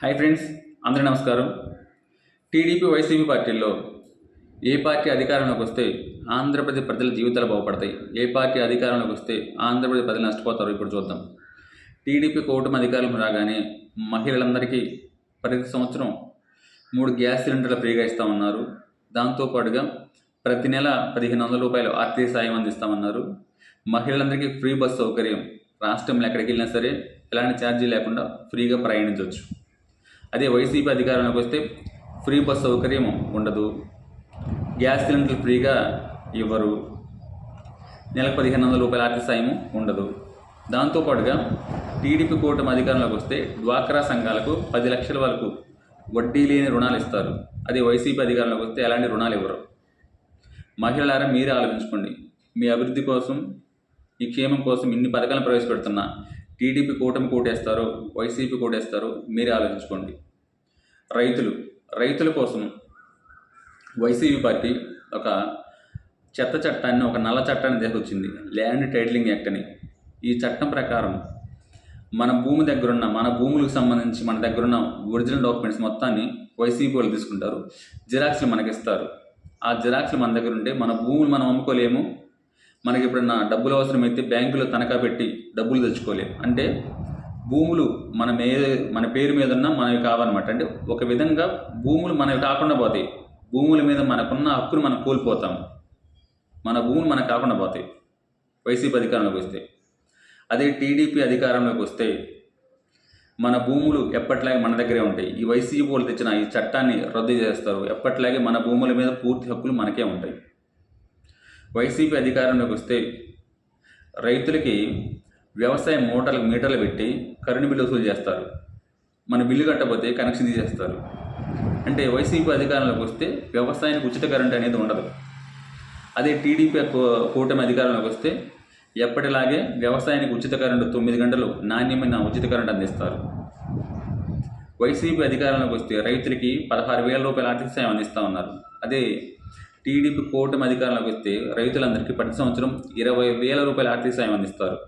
Hi friends అందరి నమస్కారం. TDP YCP పార్టీల్లో ఏ పార్టీ అధికారంలోకి వస్తే ఆంధ్రప్రదేశ్ ప్రజల జీవితాలు బాగుపడతాయి. ఏ పార్టీ అధికారంలోకి వస్తే ఆంధ్రప్రదేశ్ ప్రజలు నష్టపోతారో ఇప్పుడు చూద్దాం. టీడీపీ కూటమి అధికారంలో రాగానే మహిళలందరికీ ప్రతి సంవత్సరం మూడు గ్యాస్ సిలిండర్లు ఫ్రీగా ఇస్తామన్నారు. దాంతోపాటుగా ప్రతి నెల పదిహేను వందల రూపాయలు ఆర్థిక సాయం అందిస్తామన్నారు. మహిళలందరికీ ఫ్రీ బస్ సౌకర్యం. రాష్ట్రంలో ఎక్కడికి వెళ్ళినా సరే ఎలాంటి ఛార్జీ లేకుండా ఫ్రీగా ప్రయాణించవచ్చు. అదే వైసీపీ అధికారంలోకి వస్తే ఫ్రీ బస్ సౌకర్యం ఉండదు. గ్యాస్ సిలిండర్లు ఫ్రీగా ఇవ్వరు. నెలకు పదిహేను వందల రూపాయల ఆర్థిక సాయం ఉండదు. దాంతోపాటుగా టీడీపీ కూటమి అధికారంలోకి వస్తే డ్వాక్రా సంఘాలకు పది లక్షల వరకు వడ్డీ లేని రుణాలు ఇస్తారు. అదే వైసీపీ అధికారంలోకి వస్తే ఎలాంటి రుణాలు ఇవ్వరు. మహిళలారా మీరే ఆలోచించుకోండి. మీ అభివృద్ధి కోసం ఈ క్షేమం కోసం ఇన్ని పథకాలను ప్రవేశపెడుతున్నా టీడీపీ కూటమి కోటేస్తారు వైసీపీ కోటేస్తారు మీరే ఆలోచించుకోండి. రైతులు రైతుల కోసం వైసీపీ పార్టీ ఒక చెత్త చట్టాన్ని ఒక నల్ల చట్టాన్ని తీసుకొచ్చింది. ల్యాండ్ టైటిలింగ్ యాక్ట్ అని. ఈ చట్టం ప్రకారం మన భూమి దగ్గరున్న మన భూములకు సంబంధించి మన దగ్గరున్న ఒరిజినల్ డాక్యుమెంట్స్ మొత్తాన్ని వైసీపీ వాళ్ళు తీసుకుంటారు. జిరాక్స్లు మనకి ఇస్తారు ఆ జిరాక్స్లు మన దగ్గర ఉంటే మన భూములు మనం అమ్ముకోలేము. మనకి ఎప్పుడన్నా డబ్బులు అవసరమైతే బ్యాంకులో తనఖా పెట్టి డబ్బులు తెచ్చుకోలేం. అంటే భూములు మన మే మన పేరు మీద ఉన్న మనవి కావన్నమాట. అంటే ఒక విధంగా భూములు మనవి కాకుండా పోతాయి. భూముల మీద మనకున్న హక్కును మనం కోల్పోతాం. మన భూములు మనకు కాకుండా పోతాయి. వైసీపీ అధికారంలోకి వస్తే. అదే టీడీపీ అధికారంలోకి వస్తే మన భూములు ఎప్పట్లాగే మన దగ్గరే ఉంటాయి. ఈ వైసీపీ వాళ్ళు తెచ్చిన ఈ చట్టాన్ని రద్దు చేస్తారు. ఎప్పట్లాగే మన భూముల మీద పూర్తి హక్కులు మనకే ఉంటాయి. వైసీపీ అధికారంలోకి వస్తే రైతులకి వ్యవసాయ మోటార్లకు మీటర్లు పెట్టి కరెంటు బిల్లు వసూలు చేస్తారు. మన బిల్లు కట్టకపోతే కనెక్షన్ తీసేస్తారు. అంటే వైసీపీ అధికారంలోకి వస్తే వ్యవసాయానికి ఉచిత కరెంట్ అనేది ఉండదు. అదే టీడీపీ కూటమి అధికారంలోకి వస్తే ఎప్పటిలాగే వ్యవసాయానికి ఉచిత కరెంటు తొమ్మిది గంటలు నాణ్యమైన ఉచిత కరెంట్ అందిస్తారు. వైసీపీ అధికారంలోకి వస్తే రైతులకి పదహారు వేల రూపాయల ఆర్థిక సాయం అందిస్తూ ఉన్నారు. అదే టీడీపీ కూటమి అధికారంలోకి వస్తే రైతులందరికీ ప్రతి సంవత్సరం ఇరవై వేల రూపాయల ఆర్థిక సాయం అందిస్తారు.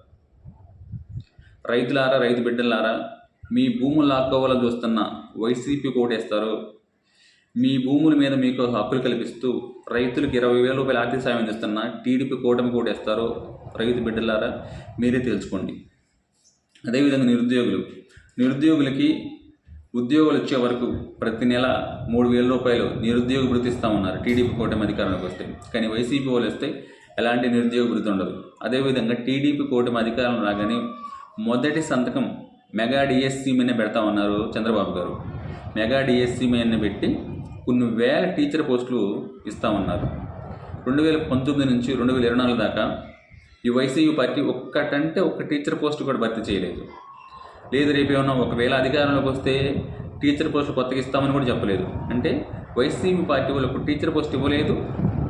రైతులారా రైతు బిడ్డలారా మీ భూములు లాక్కోవాలని చూస్తున్న వైసీపీ కోటేస్తారు. మీ భూముల మీద మీకు హక్కులు కల్పిస్తూ రైతులకు ఇరవై వేల రూపాయల ఆర్థిక సాయం అందిస్తున్న టీడీపీ కూటమి కోటేస్తారు. రైతు బిడ్డలారా మీరే తెలుసుకోండి. అదేవిధంగా నిరుద్యోగులు. నిరుద్యోగులకి ఉద్యోగులు వచ్చే వరకు ప్రతి నెల మూడు వేల రూపాయలు నిరుద్యోగ భృతి ఇస్తామన్నారు. టీడీపీ కూటమి అధికారంలోకి వస్తే. కానీ వైసీపీ వాళ్ళు వస్తే ఎలాంటి నిరుద్యోగ భృతి ఉండదు. అదేవిధంగా టీడీపీ కూటమి అధికారం రాగానే మొదటి సంతకం మెగా డిఎస్సీ మీద పెడతామన్నారు చంద్రబాబు గారు. మెగా డిఎస్సీ మీద పెట్టి కొన్ని వేల టీచర్ పోస్టులు ఇస్తామన్నారు. రెండు వేల పంతొమ్మిది నుంచి రెండు వేల ఇరవై నాలుగు దాకా ఈ వైసీపీ పార్టీ ఒక్కటంటే ఒక్క టీచర్ పోస్ట్ కూడా భర్తీ చేయలేదు. లేదు రేపు ఏమన్నా ఒకవేళ అధికారంలోకి వస్తే టీచర్ పోస్టులు కొత్తగా ఇస్తామని కూడా చెప్పలేదు. అంటే వైసీపీ పార్టీ వాళ్ళకు టీచర్ పోస్ట్ ఇవ్వలేదు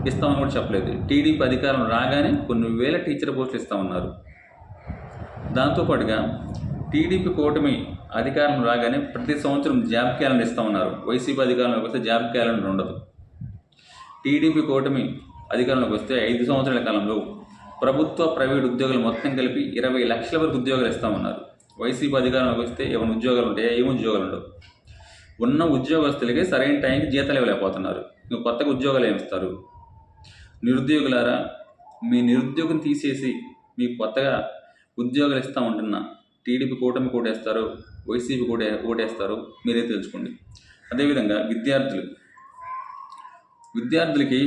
ఇస్తామని కూడా చెప్పలేదు. టీడీపీ అధికారం రాగానే కొన్ని వేల టీచర్ పోస్టులు ఇస్తామన్నారు. దాంతోపాటుగా టీడీపీ కూటమి అధికారం రాగానే ప్రతి సంవత్సరం జాబ్ క్యాలెండర్ ఇస్తామన్నారు. వైసీపీ అధికారంలోకి వస్తే జాబ్ క్యాలెండర్ ఉండదు. టీడీపీ కూటమి అధికారంలోకి వస్తే ఐదు సంవత్సరాల కాలంలో ప్రభుత్వ ప్రైవేట్ ఉద్యోగులు మొత్తం కలిపి ఇరవై లక్షల వరకు ఉద్యోగాలు ఇస్తామన్నారు. వైసీపీ అధికారంలోకి వస్తే ఏమైనా ఉద్యోగాలు ఉంటాయా ఏం ఉద్యోగాలు ఉండవు. ఉన్న ఉద్యోగస్తులకి సరైన టైంకి జీతాలు ఇవ్వలేకపోతున్నారు. ఇంకా కొత్తగా ఉద్యోగాలు ఏమిస్తారు నిరుద్యోగులారా మీ నిరుద్యోగం తీసేసి మీకు కొత్తగా ఉద్యోగాలు ఇస్తా ఉంటున్నా టీడీపీ కూటమి కోటేస్తారు వైసీపీ కూడా ఓటేస్తారు మీరే తెలుసుకోండి. అదేవిధంగా విద్యార్థులు. విద్యార్థులకి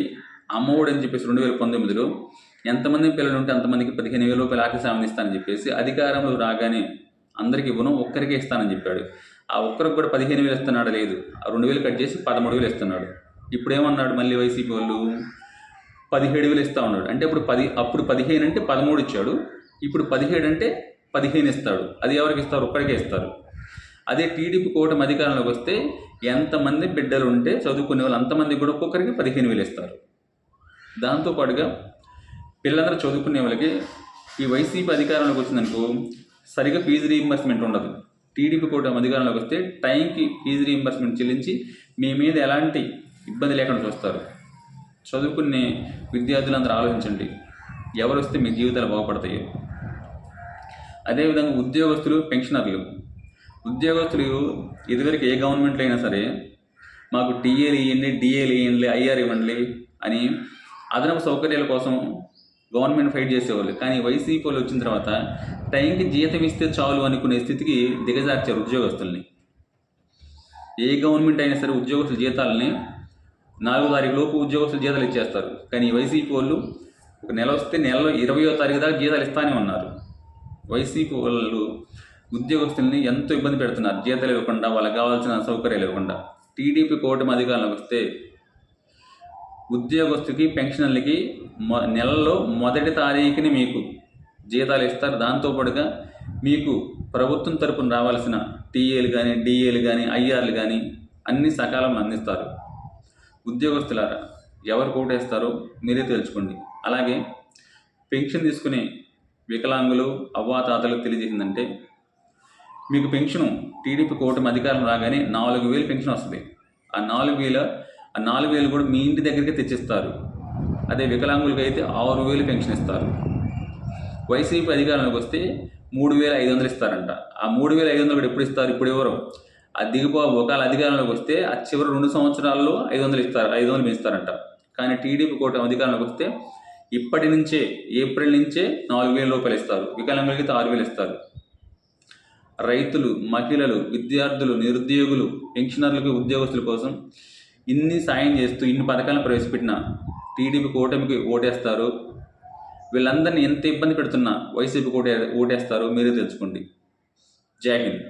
అమ్మఒడి అని చెప్పేసి రెండు వేల పంతొమ్మిదిలో ఎంతమంది పిల్లలు ఉంటే అంతమందికి పదిహేను వేల రూపాయలు ఆకలి సాయం ఇస్తానని చెప్పేసి అధికారంలో రాగానే అందరికీ ఇవ్వను ఒక్కరికే ఇస్తానని చెప్పాడు. ఆ ఒక్కరికి కూడా పదిహేను వేలు ఇస్తున్నాడు లేదు. ఆ రెండు వేలు కట్ చేసి పదమూడు వేలు ఇస్తున్నాడు. ఇప్పుడు ఏమన్నాడు మళ్ళీ వైసీపీ వాళ్ళు? పదిహేడు వేలు ఇస్తా ఉన్నాడు. అంటే ఇప్పుడు పది అప్పుడు పదిహేను అంటే పదమూడు ఇచ్చాడు. ఇప్పుడు పదిహేడు అంటే పదిహేను ఇస్తాడు. అది ఎవరికి ఇస్తారు? ఒక్కడికే ఇస్తారు. అదే టీడీపీ కూటమి అధికారంలోకి వస్తే ఎంతమంది బిడ్డలు ఉంటే చదువుకునే వాళ్ళు అంతమంది కూడా ఒక్కొక్కరికి పదిహేను వేలు ఇస్తారు. దాంతోపాటుగా పిల్లలందరూ చదువుకునే వాళ్ళకి ఈ వైసీపీ అధికారంలోకి వచ్చిందనుకో సరిగా ఫీజు రీయింబర్స్మెంట్ ఉండదు. టీడీపీ కూటమి అధికారంలోకి వస్తే టైంకి ఫీజు రీయింబర్స్మెంట్ చెల్లించి మీ మీద ఎలాంటి ఇబ్బంది లేకుండా చూస్తారు. చదువుకునే విద్యార్థులందరూ ఆలోచించండి. ఎవరు వస్తే మీ జీవితాలు బాగుపడతాయో? అదేవిధంగా ఉద్యోగస్తులు పెన్షనర్లు. ఉద్యోగస్తులు ఇదివరకు ఏ గవర్నమెంట్లో అయినా సరే మాకు టీఏలు ఇవ్వండి డిఏలు ఇవ్వండి ఐఆర్ ఇవ్వండి అని అదనపు సౌకర్యాల కోసం గవర్నమెంట్ ఫైట్ చేసేవాళ్ళు. కానీ వైసీపీ వాళ్ళు వచ్చిన తర్వాత టైంకి జీతం ఇస్తే చాలు అనుకునే స్థితికి దిగజార్చారు ఉద్యోగస్తుల్ని. ఏ గవర్నమెంట్ అయినా సరే ఉద్యోగస్తుల జీతాలని నాలుగో తారీఖు లోపు ఉద్యోగస్తుల జీతాలు ఇచ్చేస్తారు. కానీ వైసీపీ వాళ్ళు ఒక నెల వస్తే నెలలో ఇరవయో తారీఖు దాకా జీతాలు ఇస్తానే ఉన్నారు. వైసీపీ వాళ్ళు ఉద్యోగస్తుల్ని ఎంతో ఇబ్బంది పెడుతున్నారు. జీతాలు ఇవ్వకుండా వాళ్ళకి కావాల్సిన సౌకర్యాలు ఇవ్వకుండా. టీడీపీ కూటమి అధికారంలోకి వస్తే ఉద్యోగస్తుకి పెన్షనర్లకి మొ నెలలో మొదటి తారీఖుని మీకు జీతాలు ఇస్తారు. దాంతోపాటుగా మీకు ప్రభుత్వం తరపున రావాల్సిన టీఏలు కానీ డిఏలు కానీ ఐఆర్లు కానీ అన్ని సకాలం అందిస్తారు. ఉద్యోగస్తులారా ఎవరు కోటేస్తారో మీరే తెలుసుకోండి. అలాగే పెన్షన్ తీసుకునే వికలాంగులు అవ్వాతాతలు తెలియజేసిందంటే మీకు పెన్షన్ టీడీపీ కూటమి అధికారం రాగానే నాలుగు వేలు పెన్షన్ వస్తుంది. ఆ నాలుగు వేల ఆ నాలుగు వేలు కూడా మీ ఇంటి దగ్గరికి తెచ్చిస్తారు. అదే వికలాంగులకి అయితే ఆరు వేలు పెన్షన్ ఇస్తారు. వైసీపీ అధికారంలోకి వస్తే మూడు వేల ఐదు వందలు ఇస్తారంట. ఆ మూడు వేల ఐదు వందలు కూడా ఎప్పుడు ఇస్తారు? ఇప్పుడు ఎవరు? ఆ దిగుబో ఒకవేళ అధికారంలోకి వస్తే ఆ చివరి రెండు సంవత్సరాల్లో ఐదు వందలు ఇస్తారు ఐదు వందలు పెంచుతారంట. కానీ టీడీపీ కూటమి అధికారంలోకి వస్తే ఇప్పటి నుంచే ఏప్రిల్ నుంచే నాలుగు వేల రూపాయలు ఇస్తారు. వికలాంగులకి ఆరు వేలు ఇస్తారు. రైతులు మహిళలు విద్యార్థులు నిరుద్యోగులు పెన్షనర్లకు ఉద్యోగస్తుల కోసం ఇన్ని సాయం చేస్తూ ఇన్ని పథకాలను ప్రవేశపెట్టిన టీడీపీ కూటమికి ఓటేస్తారు. వీళ్ళందరినీ ఎంత ఇబ్బంది పెడుతున్నా వైసీపీ ఓటే ఓటేస్తారో. మీరే తెలుసుకోండి. జై హింద్.